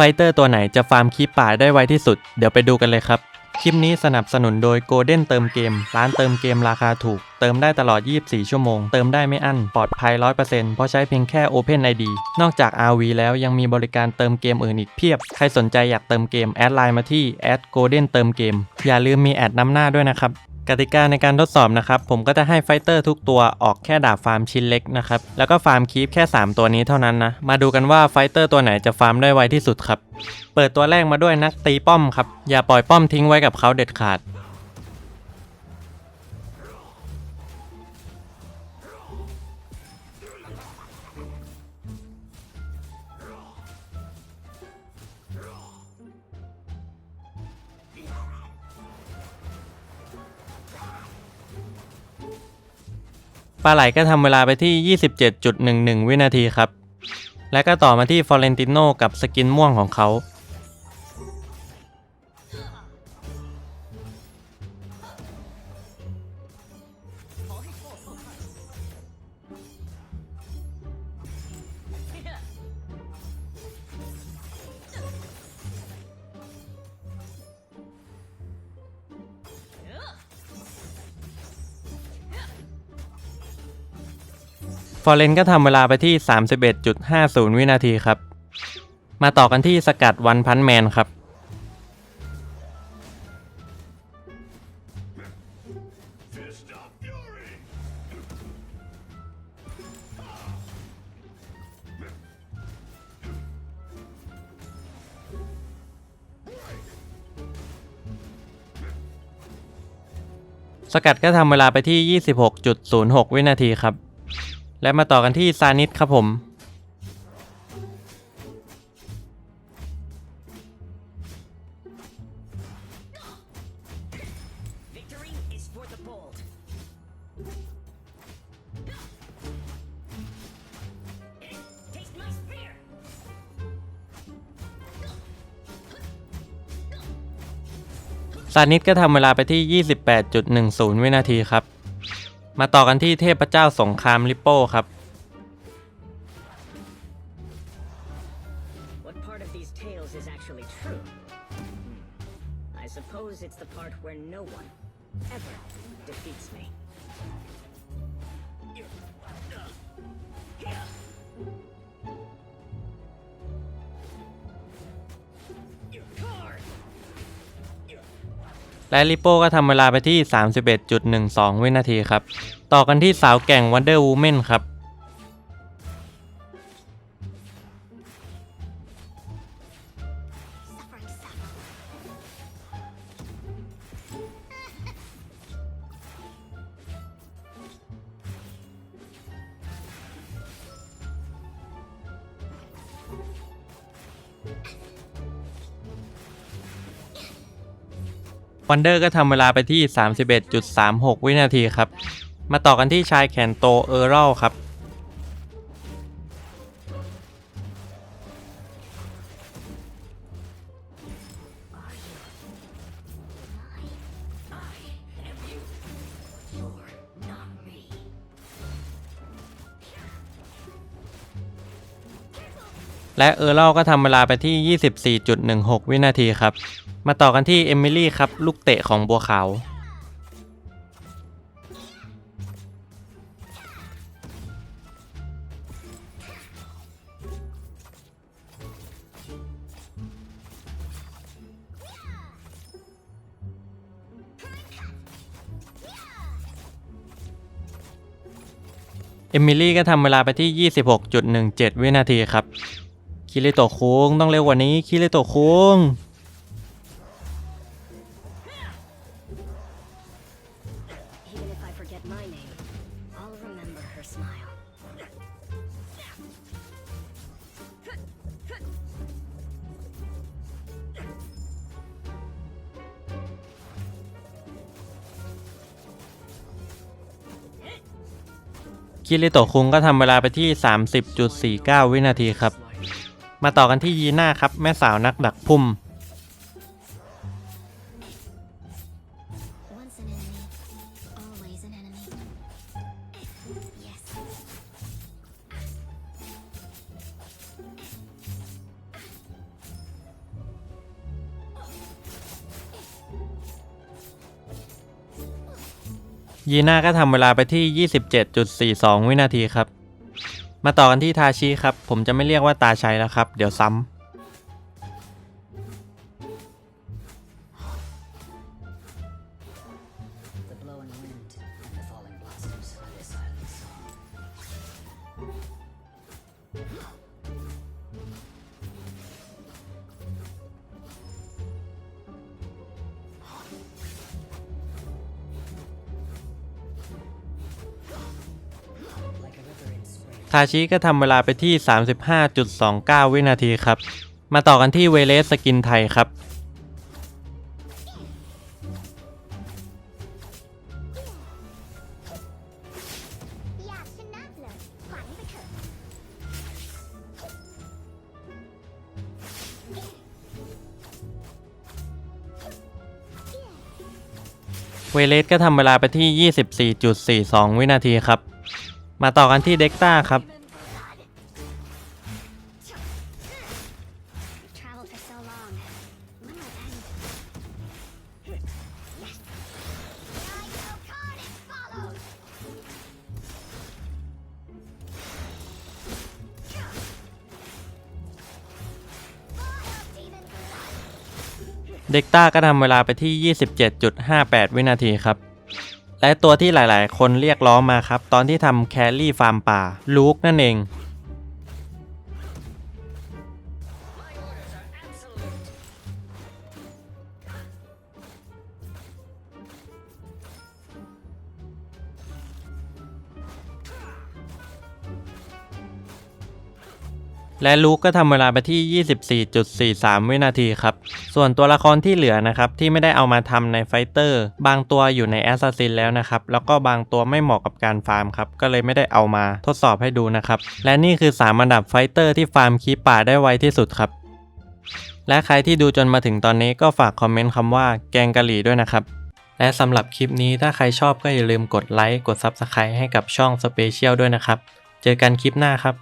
ไฟเตอร์ตัวไหนจะฟาร์มคีปป่าได้ไวที่สุด เดี๋ยวไปดูกันเลยครับ คลิปนี้สนับสนุนโดย Golden เติมเกม ร้านเติมเกมราคาถูก เติมได้ตลอด 24 ชั่วโมง เติมได้ไม่อั้น ปลอดภัย 100%เพราะใช้เพียงแค่ Open ID นอกจาก RV แล้วยังมีบริการเติมเกมอื่นอีกเพียบ ใครสนใจอยากเติมเกม แอดไลน์มาที่ Golden เติมเกม อย่าลืมมีแอดนำหน้าด้วยนะครับ กติกาในการทดสอบนะครับผมก็จะให้ไฟเตอร์ทุกตัวออกแค่ดาบฟาร์มชิ้นเล็กนะครับแล้วก็ฟาร์มคีปแค่ 3 ตัวนี้เท่านั้นนะมาดูกันว่าไฟเตอร์ตัวไหนจะฟาร์มได้ไวที่สุดครับ เปิดตัวแรกมาด้วยนักตีป้อมครับอย่าปล่อยป้อมทิ้งไว้กับเขาเด็ดขาด ลาไหลก็ทำเวลาไปที่ 27.11 วินาทีครับ และก็ต่อมาที่ฟอเรนติโนกับสกินม่วงของเขา ฟอร์เรนก็ทำเวลาไปที่ 31.50 วินาทีครับ มาต่อกันที่สกัดวันพันแมนครับ สกัดก็ทำเวลาไปที่ 26.06 วินาทีครับ และมาต่อกันที่ซานิสครับผมซานิสก็ทำเวลาไปที่ 28.10 วินาทีครับ มาต่อกันที่เทพเจ้าสงครามลิปโป้ครับ What part of these tales is actually true? Hmm. I suppose it's the part where no one ever defeats me. และลิโป้ก็ทำเวลาไปที่ 31.12 วินาทีครับ ต่อกันที่สาวแก่งวันเดอร์วูแมนครับ วันเดอร์ก็ทำเวลาไปที่ 31.36 วินาทีครับ มาต่อกันที่ชายแขนโตเออร์รัลครับ และเออร์เรลก็ทำเวลาไปที่ 24.16 วินาทีครับ มาต่อกันที่เอมิลี่ครับ ลูกเตะของบัวขาวเอมิลี่ก็ทำเวลาไปที่ 26.17 วินาทีครับ คิริโตะคุงต้องเร็วกว่านี้คิริโตะคุง Even if I forget my name, I'll remember her smile. คิริโตะคุงก็ทำเวลาไปที่ 30.49 วินาทีครับ มาต่อกันที่ยีน่าครับ แม่สาวนักดักพุ่ม ยีน่าก็ทำเวลาไปที่ 27.42 วินาทีครับ มาต่อกันที่ทาชิครับ ผมจะไม่เรียกว่าตาชัยแล้วครับ เดี๋ยวซ้ำ ทาชิก็ทำเวลาไปที่ 35.29 วินาทีครับ มาต่อกันที่เวเลสสกินไทยครับอยากชนะเลยฝันไปเถอะเวเลสก็ทำเวลาไปที่ 24.42 วินาทีครับ มาต่อกันที่เด็กต้าครับ เด็กต้าก็ทำเวลาไปที่ 27.58 วินาทีครับ และตัวที่หลายๆ คนเรียกร้องมาครับ ตอนที่ทำแครี่ฟาร์มป่าลูกนั่นเอง และลูกก็ทำเวลาไปที่ 24.43 วินาทีครับ ส่วนตัวละครที่เหลือนะครับที่ไม่ได้เอามาทำในไฟเตอร์บางตัวอยู่ในแอสซัสซินแล้วนะครับ แล้วก็บางตัวไม่เหมาะกับการฟาร์มครับ ก็เลยไม่ได้เอามาทดสอบให้ดูนะครับ และนี่คือ 3 อันดับไฟเตอร์ที่ฟาร์มคีปป่าได้ไวที่สุดครับ และใครที่ดูจนมาถึงตอนนี้ก็ฝากคอมเมนต์คำว่าแกงกะหรี่ด้วยนะครับและสำหรับคลิปนี้ถ้าใครชอบก็อย่าลืมกดไลค์กด Subscribe ให้กับช่อง Special ด้วยนะครับ เจอกันคลิปหน้าครับ